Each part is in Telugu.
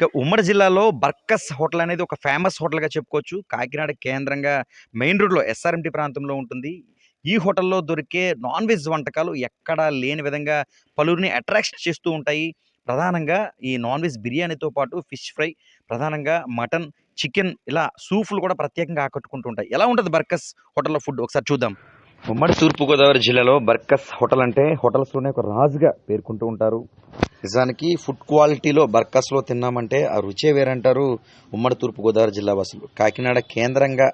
ఇక ఉమ్మడి జిల్లాలో బర్కస్ హోటల్ అనేది ఒక ఫేమస్ హోటల్‌గా చెప్పుకోవచ్చు. కాకినాడ కేంద్రంగా మెయిన్ రోడ్‌లో ఎస్ఆర్ఎంటీ ప్రాంతంలో ఉంటుంది. ఈ హోటల్‌లో దొరికే నాన్ వెజ్ వంటకాలు ఎక్కడా లేని విధంగా పలువురిని అట్రాక్షన్ చేస్తూ ఉంటాయి. ప్రధానంగా ఈ నాన్ వెజ్ బిర్యానీతో పాటు ఫిష్ ఫ్రై, ప్రధానంగా మటన్, చికెన్ ఇలా సూప్‌లు కూడా ప్రత్యేకంగా ఆకట్టుకుంటూ ఉంటాయి. ఎలా ఉంటుంది బర్కస్ హోటల్‌లో ఫుడ్ ఒకసారి చూద్దాం. ఉమ్మడి తూర్పుగోదావరి జిల్లాలో బర్కస్ హోటల్ అంటే హోటల్స్‌లోనే ఒక రాజుగా పేర్కొంటూ ఉంటారు. నిజానికి ఫుడ్ క్వాలిటీలో బర్కస్‌లో తిన్నామంటే ఆ రుచే వేరంటారు ఉమ్మడి తూర్పుగోదావరి జిల్లా వాసులు. కాకినాడ కేంద్రంగా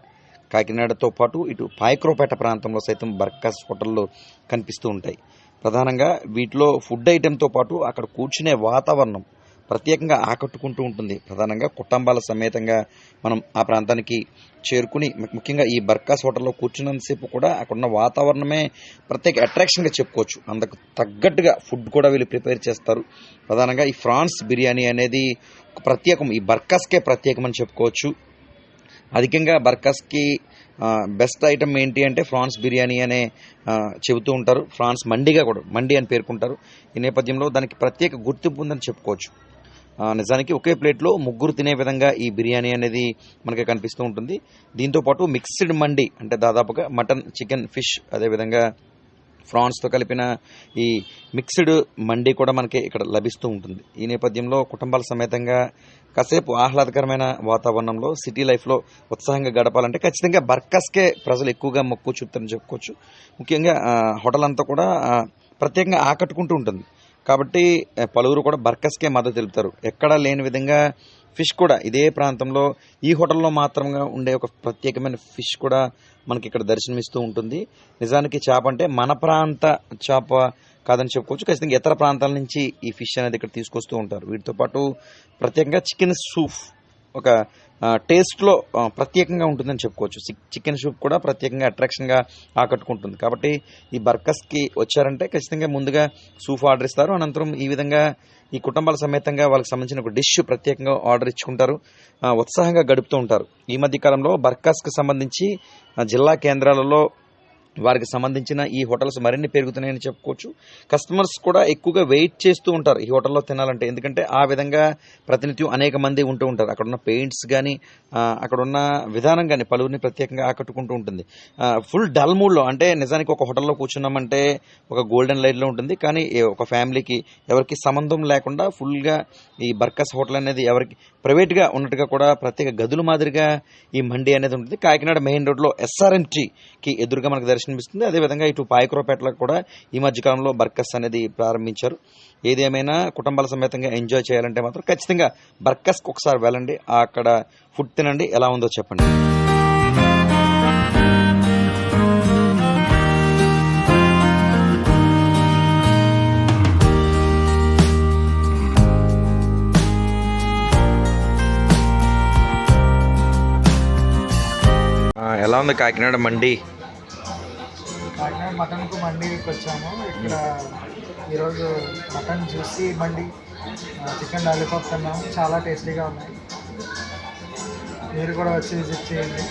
కాకినాడతో పాటు ఇటు పాయక్రోపేట ప్రాంతంలో సైతం బర్కస్ హోటళ్ళు కనిపిస్తూ ఉంటాయి. ప్రధానంగా వీటిలో ఫుడ్ ఐటెంతో పాటు అక్కడ కూర్చునే వాతావరణం ప్రత్యేకంగా ఆకట్టుకుంటూ ఉంటుంది. ప్రధానంగా కుటుంబాల సమేతంగా మనం ఆ ప్రాంతానికి చేరుకుని ముఖ్యంగా ఈ బర్కాస్ హోటల్‌లో కూర్చున్నంతసేపు కూడా అక్కడున్న వాతావరణమే ప్రత్యేక అట్రాక్షన్‌గా చెప్పుకోవచ్చు. అందుకు తగ్గట్టుగా ఫుడ్ కూడా వీళ్ళు ప్రిపేర్ చేస్తారు. ప్రధానంగా ఈ ఫ్రాన్స్ బిర్యానీ అనేది ప్రత్యేకం. ఈ బర్కాస్‌కే ప్రత్యేకమని చెప్పుకోవచ్చు. అధికంగా బర్కాస్‌కి బెస్ట్ ఐటెమ్ ఏంటి అంటే ఫ్రాన్స్ బిర్యానీ అనే చెబుతూ ఉంటారు. ఫ్రాన్స్ మండిగా కూడా మండి అని పేర్కొంటారు. ఈ నేపథ్యంలో దానికి ప్రత్యేక గుర్తింపు ఉందని చెప్పుకోవచ్చు. నిజానికి ఒకే ప్లేట్‌లో ముగ్గురు తినే విధంగా ఈ బిర్యానీ అనేది మనకి కనిపిస్తూ ఉంటుంది. దీంతో పాటు మిక్స్డ్ మండి అంటే దాదాపుగా మటన్, చికెన్, ఫిష్ అదేవిధంగా ఫ్రాన్స్‌తో కలిపిన ఈ మిక్స్డ్ మండి కూడా మనకి ఇక్కడ లభిస్తూ ఉంటుంది. ఈ నేపథ్యంలో కుటుంబాల సమేతంగా కాసేపు ఆహ్లాదకరమైన వాతావరణంలో సిటీ లైఫ్‌లో ఉత్సాహంగా గడపాలంటే ఖచ్చితంగా బర్కస్కే ప్రజలు ఎక్కువగా మొక్కు చూపుతారని చెప్పుకోవచ్చు. ముఖ్యంగా హోటల్ అంతా కూడా ప్రత్యేకంగా ఆకట్టుకుంటూ ఉంటుంది. కాబట్టి పలువురు కూడా బర్కస్కే మద్దతు తెలుపుతారు. ఎక్కడా లేని విధంగా ఫిష్ కూడా ఇదే ప్రాంతంలో ఈ హోటల్‌లో మాత్రంగా ఉండే ఒక ప్రత్యేకమైన ఫిష్ కూడా మనకి ఇక్కడ దర్శనమిస్తూ ఉంటుంది. నిజానికి చేప అంటే మన ప్రాంత చేప కాదని చెప్పుకోవచ్చు. ఖచ్చితంగా ఇతర ప్రాంతాల నుంచి ఈ ఫిష్ అనేది ఇక్కడ తీసుకొస్తూ ఉంటారు. వీటితో పాటు ప్రత్యేకంగా చికెన్ సూప్ ఒక టేస్ట్‌లో ప్రత్యేకంగా ఉంటుందని చెప్పుకోవచ్చు. చికెన్ సూప్ కూడా ప్రత్యేకంగా అట్రాక్షన్‌గా ఆకట్టుకుంటుంది. కాబట్టి ఈ బర్కస్‌కి వచ్చారంటే ఖచ్చితంగా ముందుగా సూప్ ఆర్డర్ ఇస్తారు. అనంతరం ఈ విధంగా ఈ కుటుంబాల సమేతంగా వాళ్ళకి సంబంధించిన ఒక డిష్ ప్రత్యేకంగా ఆర్డర్ ఇచ్చుకుంటారు. ఉత్సాహంగా గడుపుతూ ఉంటారు. ఈ మధ్య కాలంలో బర్కాస్‌కి సంబంధించి జిల్లా కేంద్రాలలో వారికి సంబంధించిన ఈ హోటల్స్ మరిన్ని పెరుగుతున్నాయని చెప్పుకోవచ్చు. కస్టమర్స్ కూడా ఎక్కువగా వెయిట్ చేస్తూ ఉంటారు ఈ హోటల్‌లో తినాలంటే. ఎందుకంటే ఆ విధంగా ప్రతినిత్యం అనేక మంది ఉంటూ ఉంటారు. అక్కడున్న పెయింట్స్ కానీ అక్కడున్న విధానం కానీ పలువురిని ప్రత్యేకంగా ఆకట్టుకుంటూ ఉంటుంది. ఫుల్ డల్ మూడ్‌లో అంటే నిజానికి ఒక హోటల్‌లో కూర్చున్నామంటే ఒక గోల్డెన్ లైట్‌లో ఉంటుంది. కానీ ఒక ఫ్యామిలీకి ఎవరికి సంబంధం లేకుండా ఫుల్‌గా ఈ బర్కస్ హోటల్ అనేది ఎవరికి ప్రైవేట్‌గా ఉన్నట్టుగా కూడా ప్రత్యేక గదుల మాదిరిగా ఈ మండి అనేది ఉంటుంది. కాకినాడ మెయిన్ రోడ్‌లో ఎస్ఆర్ఎంటీకి ఎదురుగా మనకు దర్శనం దర్శనమిస్తుంది. అదేవిధంగా ఇటు పాయకరావుపేటలో కూడా ఈ మధ్యకాలంలో బర్కస్ అనేది ప్రారంభించారు. ఏదేమైనా కుటుంబాల సమేతంగా ఎంజాయ్ చేయాలంటే మాత్రం ఖచ్చితంగా బర్కస్‌కి ఒకసారి వెళ్ళండి. అక్కడ ఫుడ్ తినండి. ఎలా ఉందో చెప్పండి. ఎలా ఉంది కాకినాడ మండి? కాకినాడ మటన్కు మండీకి వచ్చాము ఇక్కడ ఈరోజు mutton juicy mandi chicken lollipop తిన్నాము. చాలా టేస్టీగా ఉన్నాయి. మీరు కూడా వచ్చి విజిట్ చేయండి.